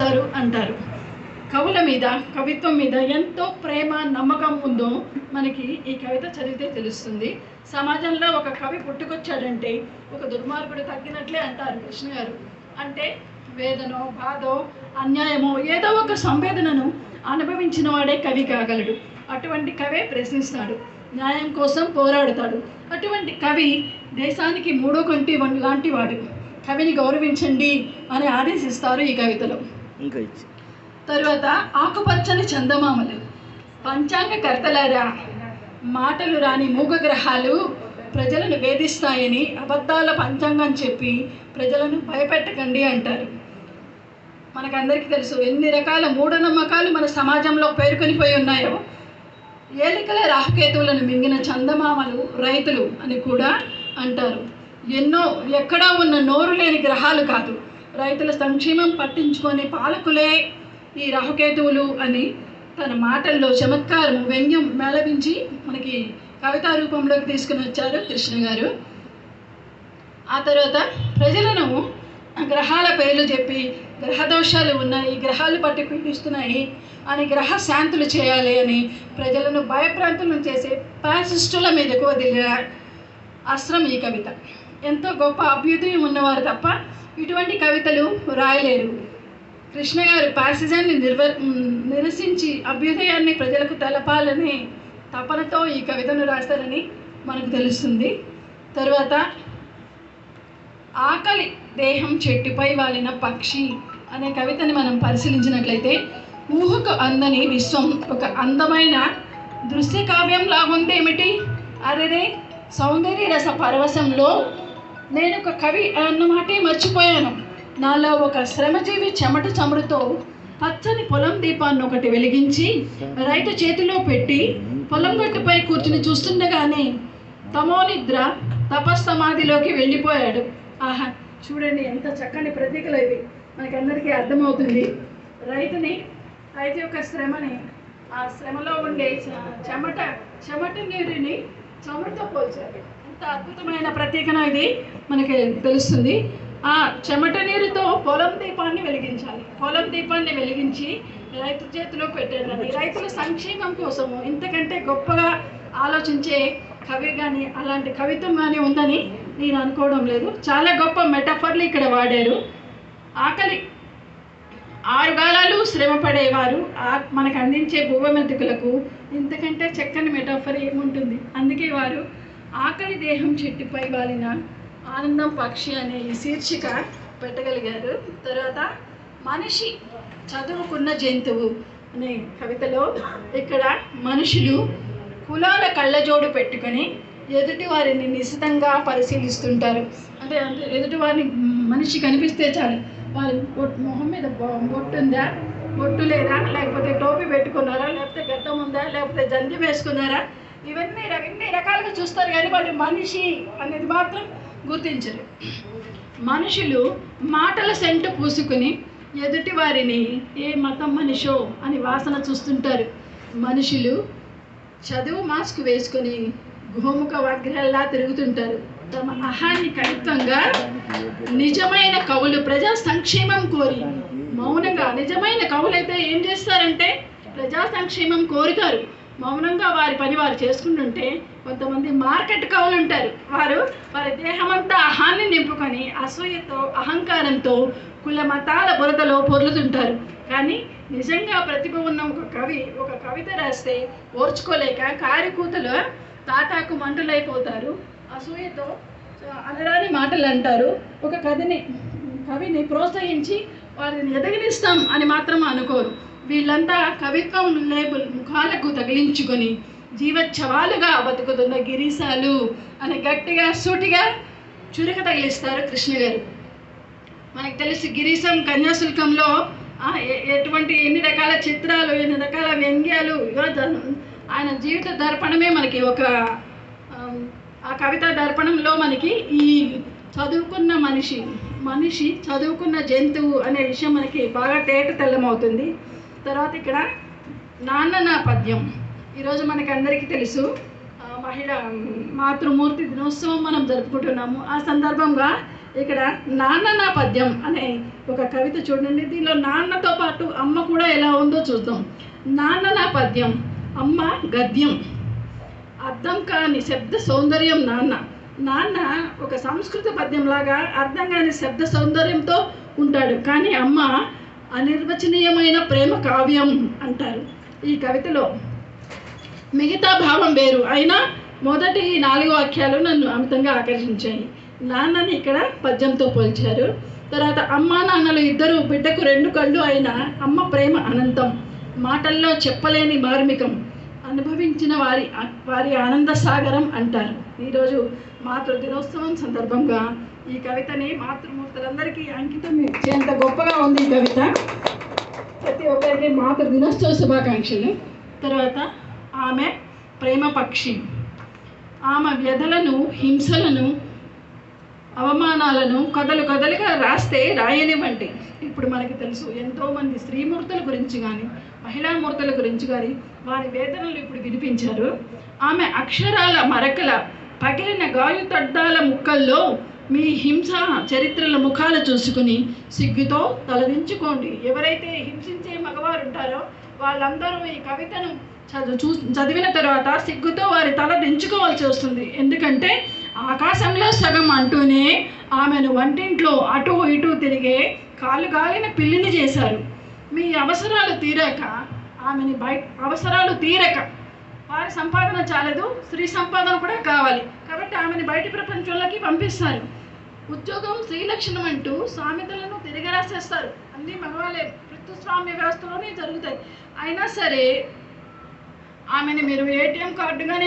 చేస్తారు అంటారు. కవుల మీద కవిత్వం మీద ఎంతో ప్రేమ నమ్మకం ఉందో మనకి ఈ కవిత చదివితే తెలుస్తుంది. సమాజంలో ఒక కవి పుట్టుకొచ్చాడంటే ఒక దుర్మార్గుడు తగ్గినట్లే అంటారు కృష్ణ గారు. అంటే వేదనో బాధో అన్యాయమో ఏదో ఒక సంవేదనను అనుభవించిన వాడే కవి కాగలడు. అటువంటి కవే ప్రశ్నిస్తాడు. న్యాయం కోసం పోరాడుతాడు. అటువంటి కవి దేశానికి మూడో కొంటి లాంటి వాడు. కవిని గౌరవించండి అని ఆదేశిస్తారు ఈ కవితలో. ఇంకా ఇచ్చి. తరువాత ఆకుపచ్చని చందమామలు పంచాంగ కర్తలారా మాటలు రాని మూగ గ్రహాలు ప్రజలను వేధిస్తాయని అబద్ధాల పంచాంగం చెప్పి ప్రజలను భయపెట్టకండి అంటారు. మనకందరికీ తెలుసు ఎన్ని రకాల మూఢనమ్మకాలు మన సమాజంలో పేరుకొనిపోయి ఉన్నాయో. ఏలికల రాహుకేతువులను మింగిన చందమామలు రైతులు అని కూడా అంటారు. ఎన్నో ఎక్కడా ఉన్న నోరు లేని గ్రహాలు కాదు. రైతుల సంక్షేమం పట్టించుకొని పాలకులే ఈ రాహుకేతువులు అని తన మాటల్లో చమత్కారం వ్యంగ్యం మేళవించి మనకి కవితా రూపంలోకి తీసుకుని వచ్చారు కృష్ణ గారు. ఆ తర్వాత ప్రజలను గ్రహాల పేర్లు చెప్పి గ్రహ దోషాలు ఉన్నాయి గ్రహాలు పట్టి పీడిస్తున్నాయి అని గ్రహ శాంతులు చేయాలి అని ప్రజలను భయప్రాంతులను చేసే ఫ్యాసిస్టుల మీదకు వదిలిన అస్త్రం ఈ కవిత. ఎంతో గొప్ప అభ్యుదయం ఉన్నవారు తప్ప ఇటువంటి కవితలు రాయలేరు. కృష్ణ గారు ప్యాసిజాన్ని నిర్వ నిరసించి అభ్యుదయాన్ని ప్రజలకు తెలపాలని తపనతో ఈ కవితను రాస్తారని మనకు తెలుస్తుంది. తర్వాత ఆకలి దేహం చెట్టుపై వాలిన పక్షి అనే కవితని మనం పరిశీలించినట్లయితే ఊహకు అందని విశ్వం ఒక అందమైన దృశ్య కావ్యం లాగుంది ఏమిటి సౌందర్య రస పరవశంలో నేను ఒక కవి అన్నమాటే మర్చిపోయాను. నాలో ఒక శ్రమజీవి చెమట చమురుతో పచ్చని పొలం దీపాన్ని ఒకటి వెలిగించి రైతు చేతిలో పెట్టి పొలం గట్టుపై కూర్చుని చూస్తుండగానే తమోనిద్ర తపస్సమాధిలోకి వెళ్ళిపోయాడు. ఆహా చూడండి ఎంత చక్కని ప్రతీకలు ఇవి. మనకందరికీ అర్థమవుతుంది. రైతుని రైతు యొక్క శ్రమని ఆ శ్రమలో ఉండే చ- చెమట చెమట నీరుని చెమటతో పోల్చారు ఎంత అద్భుతమైన ప్రత్యేకన ఇది మనకి తెలుస్తుంది. ఆ చెమట నీరుతో పొలం దీపాన్ని వెలిగించాలి. పొలం దీపాన్ని వెలిగించి రైతు చేతిలో పెట్టారు రైతుల సంక్షేమం కోసము ఇంతకంటే గొప్పగా ఆలోచించే కవి కానీ అలాంటి కవిత్వం కానీ ఉందని నేను అనుకోవడం లేదు. చాలా గొప్ప మెటఫర్లు ఇక్కడ వాడారు. ఆకలి ఆరు కాలాలు శ్రమ పడేవారు ఆ- మనకు అందించే భూవమెతుకులకు ఇంతకంటే చక్కని మెటాఫర్ ఏముంటుంది? అందుకే వారు ఆకలి దేహం చెట్టుపై వాలిన ఆనందం పక్షి అనే ఈ శీర్షిక పెట్టగలిగారు. తర్వాత మనిషి చదువుకున్న జంతువు అనే కవితలో ఇక్కడ మనుషులు కులాల కళ్ళజోడు పెట్టుకొని ఎదుటి వారిని నిశితంగా పరిశీలిస్తుంటారు. అంటే అంటే ఎదుటి వారిని మనిషి కనిపిస్తే చాలు. వారి మొహం మీద బొ- బొట్టు ఉందా? బొట్టు లేదా? లేకపోతే టోపీ పెట్టుకున్నారా? లేకపోతే గడ్డం ఉందా? లేకపోతే జంధ్యం వేసుకున్నారా? ఇవన్నీ ఇన్ని రకాలుగా చూస్తారు కానీ వాళ్ళు మనిషి అనేది మాత్రం గుర్తించరు. మనుషులు మాటల సెంటు పూసుకుని ఎదుటి వారిని ఏ మతం మనిషో అని వాసన చూస్తుంటారు. మనుషులు చదువు మాస్క్ వేసుకొని గోముఖ వగ్రహల్లా తిరుగుతుంటారు. తమ అహాన్ని కవిత్వంగా నిజమైన కవులు ప్రజా సంక్షేమం కోరి మౌనంగా నిజమైన కవులైతే ఏం చేస్తారంటే ప్రజా సంక్షేమం కోరుతారు. మౌనంగా వారి పని వారు చేసుకుంటుంటే కొంతమంది మార్కెట్ కవులు ఉంటారు. వారు వారి దేహమంతా అహాన్ని నింపుకొని అసూయతో అహంకారంతో కుల మతాల బురదలో పొర్లుతుంటారు. కానీ నిజంగా ప్రతిభ ఉన్న ఒక కవి ఒక కవిత రాస్తే ఓర్చుకోలేక కారికూతలో తాటాకు మంటలైపోతారు అసూయతో అనరాని మాటలు అంటారు. ఒక కథని కవిని ప్రోత్సహించి వారిని ఎదగనిస్తాం అని మాత్రం అనుకోరు. వీళ్ళంతా కవిత్వం లేబుల్ ముఖాలకు తగిలించుకొని జీవచ్ఛవాలుగా బతుకుతున్న గిరీశాలు అని గట్టిగా సూటిగా చురుక తగిలిస్తారు కృష్ణ గారు. మనకు తెలిసి గిరీశం కన్యాశుల్కంలో ఎటువంటి ఎన్ని రకాల చిత్రాలు ఎన్ని రకాల వ్యంగ్యాలు ఆయన జీవిత దర్పణమే మనకి ఒక ఆ కవిత దర్పణంలో మనకి ఈ చదువుకున్న మనిషి మనిషి చదువుకున్న జంతువు అనే విషయం మనకి బాగా తేట తెల్లమవుతుంది. తర్వాత ఇక్కడ నాన్న నా పద్యం. ఈరోజు మనకి అందరికీ తెలుసు మహిళ మాతృమూర్తి దినోత్సవం మనం జరుపుకుంటున్నాము. ఆ సందర్భంగా ఇక్కడ నాన్న నా పద్యం అనే ఒక కవిత చూడండి. దీనిలో నాన్నతో పాటు అమ్మ కూడా ఎలా ఉందో చూద్దాం. నాన్న నా పద్యం అమ్మ గద్యం. అర్థం కాని శబ్ద సౌందర్యం నాన్న. నాన్న ఒక సంస్కృత పద్యంలాగా అర్థం కాని శబ్ద సౌందర్యంతో ఉంటాడు. కానీ అమ్మ అనిర్వచనీయమైన ప్రేమ కావ్యం అంటారు. ఈ కవితలో మిగతా భావం వేరు. అయినా మొదటి నాలుగు వాక్యాలు నన్ను అమితంగా ఆకర్షించాయి. నాన్నని ఇక్కడ పద్యంతో పోల్చారు. తర్వాత అమ్మా నాన్నలు ఇద్దరు బిడ్డకు రెండు కళ్ళు అయిన అమ్మ ప్రేమ అనంతం. మాటల్లో చెప్పలేని మార్మికం. అనుభవించిన వారి వారి ఆనంద సాగరం అంటారు. ఈరోజు మాతృ దినోత్సవం సందర్భంగా ఈ కవితని మాతృమూర్తులందరికీ అంకితం ఇచ్చేంత గొప్పగా ఉంది ఈ కవిత. ప్రతి ఒక్కరికి మాతృ దినోత్సవ శుభాకాంక్షలు. తర్వాత ఆమె ప్రేమ పక్షి. ఆమె వ్యధలను హింసలను అవమానాలను కథలు కథలుగా రాస్తే రాయనివ్వండి. ఇప్పుడు మనకి తెలుసు ఎంతోమంది స్త్రీమూర్తుల గురించి కానీ మహిళామూర్తుల గురించి కానీ వారి వేదనలు ఇప్పుడు వినిపించారు. ఆమె అక్షరాల మరకల పగిలిన గాయు తడ్డాల ముక్కల్లో మీ హింస చరిత్రల ముఖాలు చూసుకుని సిగ్గుతో తలదించుకోండి ఎవరైతే హింసించే మగవారు ఉంటారో వాళ్ళందరూ ఈ కవితను చదువు చూ చదివిన తర్వాత సిగ్గుతో వారి తల దించుకోవాల్సి వస్తుంది. ఎందుకంటే ఆకాశంలో సగం అంటూనే ఆమెను వంటింట్లో అటు ఇటు తిరిగే కాలు గాలిన పిల్లిని చేశారు. మీ అవసరాలు తీరాక ఆమెని బయట అవసరాలు తీరక వారి సంపాదన చాలదు స్త్రీ సంపాదన కూడా కావాలి. కాబట్టి ఆమెని బయట ప్రపంచంలోకి పంపిస్తారు. ఉద్యోగం స్త్రీ లక్షణం అంటూ సామెతలను తిరిగి రాసేస్తారు అన్నీ మగవాళ్ళే. పితృస్వామ్య వ్యవస్థలోనే జరుగుతాయి. అయినా సరే ఆమెను మీరు ఏటీఎం కార్డుగానే